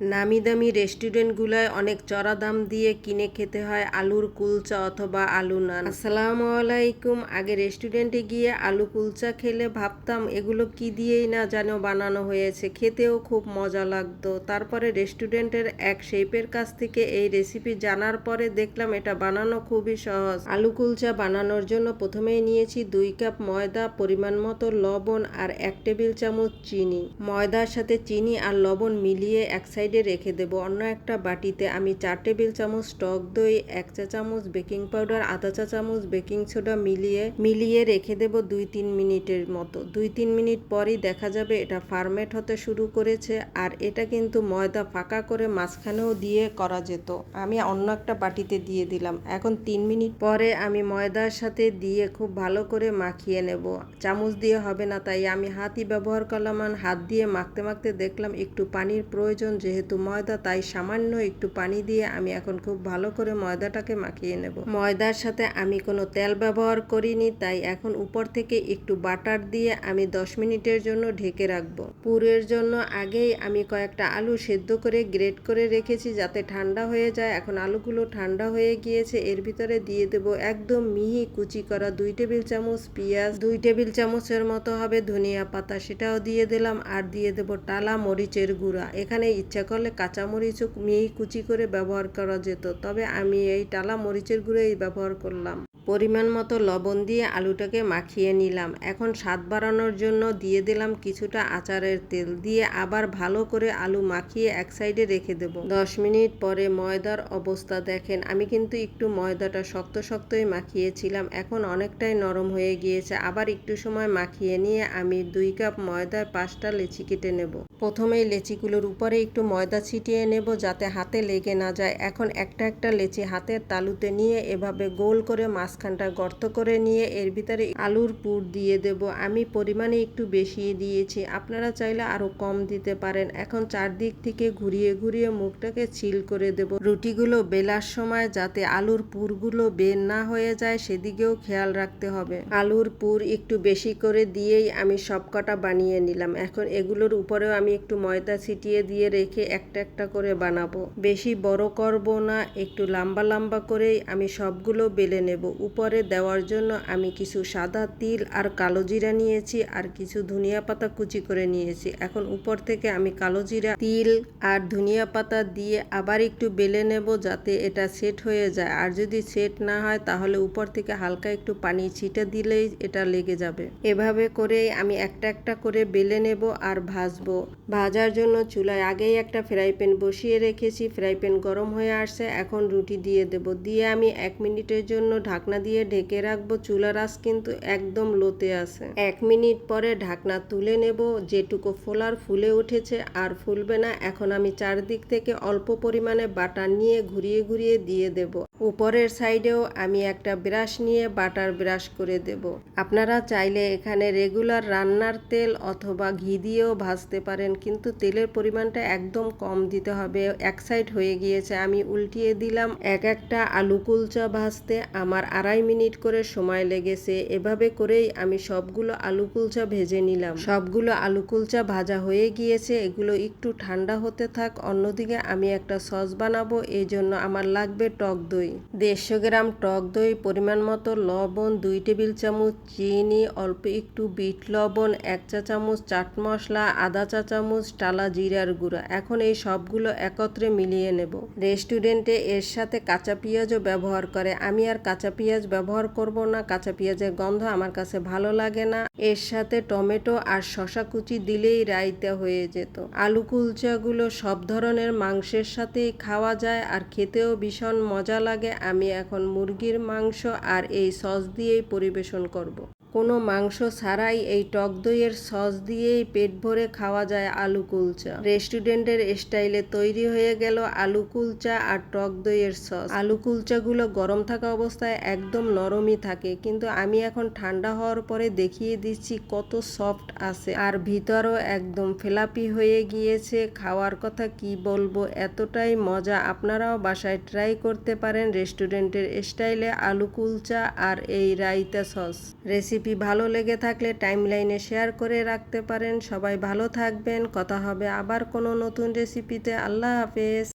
নামি দামি রেস্টুরেন্টগুলোয় অনেক চড়া দাম দিয়ে কিনে খেতে হয় আলুর কুলচা অথবা আলু নান। আসসালামু আলাইকুম। আগে রেস্টুরেন্টে গিয়ে আলু কুলচা খেলে ভাবতাম, এগুলো কি দিয়েই না যেন বানানো হয়েছে। খেতেও খুব মজা লাগতো। তারপরে রেস্টুরেন্টের এক শেপের কাছ থেকে এই রেসিপি জানার পরে দেখলাম এটা বানানো খুবই সহজ। আলু কুলচা বানানোর জন্য প্রথমেই নিয়েছি দুই কাপ ময়দা, পরিমাণ মতো লবণ আর এক টেবিল চামচ চিনি। ময়দার সাথে চিনি আর লবণ মিলিয়ে এক সাইডে রেখে দেব। অন্য একটা বাটিতে আমি চার টেবিল চামচ টক দই, এক চা চামচ বেকিং পাউডার, আধা চা চামচ বেকিং সোডা মিলিয়ে মিলিয়ে রেখে দেব দুই তিন মিনিটের মতো। দুই তিন মিনিট পরই দেখা যাবে এটা ফার্মেট হতে শুরু করেছে আর এটা কিন্তু ময়দা ফাঁকা করে মাঝখানেও দিয়ে করা যেত। আমি অন্য একটা বাটিতে দিয়ে দিলাম। এখন তিন মিনিট পরে আমি ময়দার সাথে দিয়ে খুব ভালো করে মাখিয়ে নেব। চামচ দিয়ে হবে না, তাই আমি হাতই ব্যবহার করলাম আর হাত দিয়ে মাখতে মাখতে দেখলাম একটু পানির প্রয়োজন, যেহেতু ময়দা, তাই সামান্য একটু পানি দিয়ে আমি এখন খুব ভালো করে ময়দাটাকে মাখিয়ে নেব। ময়দার সাথে আমি কোনো তেল ব্যবহার করিনি, তাই এখন উপর থেকে একটু বাটার দিয়ে আমি দশ মিনিটের জন্য ঢেকে রাখব। পুরের জন্য আগেই আমি কয়েকটা আলু সেদ্ধ করে গ্রেট করে রেখেছি যাতে ঠান্ডা হয়ে যায়। এখন আলুগুলো ঠান্ডা হয়ে গিয়েছে, এর ভিতরে দিয়ে দেব একদম মিহি কুচি করা দুই টেবিল চামচ পেঁয়াজ, দুই টেবিল চামচের মতো হবে ধনিয়া পাতা, সেটাও দিয়ে দিলাম। আর দিয়ে দেব টালা মরিচের গুঁড়া। এখানে ইচ্ছা করলে কাঁচামরিচও মিহি কুচি করে ব্যবহার করা যেত, তবে আমি এই টালা মরিচের গুঁড়োই ব্যবহার করলাম। পরিমাণ মতো লবণ দিয়ে আলুটাকে মাখিয়ে নিলাম। এখন স্বাদ বাড়ানোর জন্য দিয়ে দিলাম কিছুটা আচারের তেল দিয়ে আবার ভালো করে আলু মাখিয়ে এক সাইডে রেখে দেব। দশ মিনিট পরে ময়দার অবস্থা দেখেন। আমি কিন্তু একটু ময়দাটা শক্ত শক্তই মাখিয়েছিলাম। এখন অনেকটাই নরম হয়ে গিয়েছে। আবার একটু সময় মাখিয়ে নিয়ে আমি দুই কাপ ময়দার পাঁচটা লেচি কেটে নেব। প্রথমেই লেচিগুলোর উপরে একটু ময়দা ছিটিয়ে নেব যাতে হাতে লেগে না যায়। এখন একটা একটা লেচি হাতের তালুতে নিয়ে এভাবে গোল করে মাঝখানটা গর্ত করে নিয়ে এর ভিতরে আলুর পুর দিয়ে দেব। আমি পরিমাণে একটু বেশি দিয়েছি। আপনারা চাইলে আরও কম দিতে পারেন। এখন চারদিক থেকে ঘুরিয়ে ঘুরিয়ে মুখটাকে ছিল করে দেব। রুটিগুলো বেলার সময় যাতে আলুর পুরগুলো বের না হয়ে যায়, সেদিকেও খেয়াল রাখতে হবে। আলুর পুর একটু বেশি করে দিয়েই আমি সবকটা বানিয়ে নিলাম। এখন এগুলোর উপরেও আমি একটু ময়দা ছিটিয়ে দিয়ে রেখে একটা একটা করে বানাবো। বেশি বড় করব না, একটু লম্বা লম্বা করেই আমি সবগুলো বেলে নেব। উপরে দেওয়ার জন্য আমি কিছু সাদা তিল আর কালো জিরা নিয়েছি আর কিছু ধনিয়া পাতা কুচি করে নিয়েছি। এখন উপর থেকে আমি কালো জিরা, তিল আর ধনিয়া পাতা দিয়ে আবার একটু বেলে নেব যাতে এটা সেট হয়ে যায়। আর যদি সেট না হয়, তাহলে উপর থেকে হালকা একটু পানি ছিটে দিলেই এটা লেগে যাবে। এভাবে করেই আমি একটা একটা করে বেলে নেব আর ভাজবো। ভাজার জন্য চুলায় আগেই একটা ফ্রাই প্যান বসিয়ে রেখেছি। ফ্রাই প্যান গরম হয়ে আসছে। এখন রুটি দিয়ে দেব। দিয়ে আমি এক মিনিটের জন্য ঢাকনা দিয়ে ঢেকে রাখব, চুলার আঁচ কিন্তু একদম লোতে আছে। এক মিনিট পরে ঢাকনা তুলে নেব, যেটুকু ফোলার ফুলে উঠেছে আর ফুলবে না, এখন আমি চারদিক থেকে অল্প পরিমাণে বাটার নিয়ে ঘুরিয়ে ঘুরিয়ে দিয়ে দেব। উপরের সাইডেও আমি একটা ব্রাশ নিয়ে বাটার ব্রাশ করে দেব। আপনারা চাইলে এখানে রেগুলার রান্নার তেল অথবা ঘি দিয়েও ভাজতে পারেন, কিন্তু তেলের পরিমাণটা একদম কম দিতে হবে। এক সাইড হয়ে গিয়েছে, আমি উল্টিয়ে দিলাম। এক একটা আলু কুলচা ভাজতে আমার আড়াই মিনিট করে সময় লেগেছে। এভাবে করেই আমি সবগুলো আলু কুলচা ভেজে নিলাম। সবগুলো আলু কুলচা ভাজা হয়ে গিয়েছে। এগুলো একটু ঠান্ডা হতে থাক, অন্যদিকে আমি একটা সস বানাবো। এই জন্য আমার লাগবে টক দই। দেড়শো গ্রাম টক দই, পরিমাণ মতো লবণ, দুই টেবিল চামচ চিনি, অল্প একটু বিট লবণ, এক চা চামচ চাট মশলা, আধা চা চামচ টালা জিরার গুঁড়া। এখন এই সবগুলো একত্রে মিলিয়ে নেব। রেস্টুরেন্টে এর সাথে কাঁচা পেঁয়াজও ব্যবহার করে। আমি আর কাঁচা পেঁয়াজ ব্যবহার করব না, কাঁচা পেঁয়াজের গন্ধ আমার কাছে ভালো লাগে না। এর সাথে টমেটো আর শশা কুচি দিলেই রাইতা হয়ে যেত। আলু কুলচাগুলো সব ধরনের মাংসের সাথেই খাওয়া যায় আর খেতেও ভীষণ মজা লাগে। আমি এখন মুরগির মাংস আর এই সস দিয়েই পরিবেশন করব। কোনো মাংস ছাড়াই এই টক দইয়ের সস দিয়েই পেট ভরে খাওয়া যায় আলু কুলচা। রেস্টুরেন্টের স্টাইলে তৈরি হয়ে গেল আলু কুলচা আর টক দইয়ের সস। আলু কুলচাগুলো গরম থাকা অবস্থায় একদম নরমই থাকে, কিন্তু আমি এখন ঠান্ডা হওয়ার পরে দেখিয়ে দিচ্ছি কত সফট আছে। আর ভিতরও একদম ফেলাপি হয়ে গিয়েছে, খাওয়ার কথা কি বলব, এতটাই মজা। আপনারাও বাসায় ট্রাই করতে পারেন রেস্টুরেন্টের স্টাইলে আলু কুলচা আর এই রাইতা সস। রেসিপি রেসিপি ভালো লেগে থাকলে টাইমলাইনে শেয়ার করে রাখতে পারেন। সবাই ভালো থাকবেন। কথা হবে আবার কোনো নতুন রেসিপিতে আল্লাহ হাফেজ।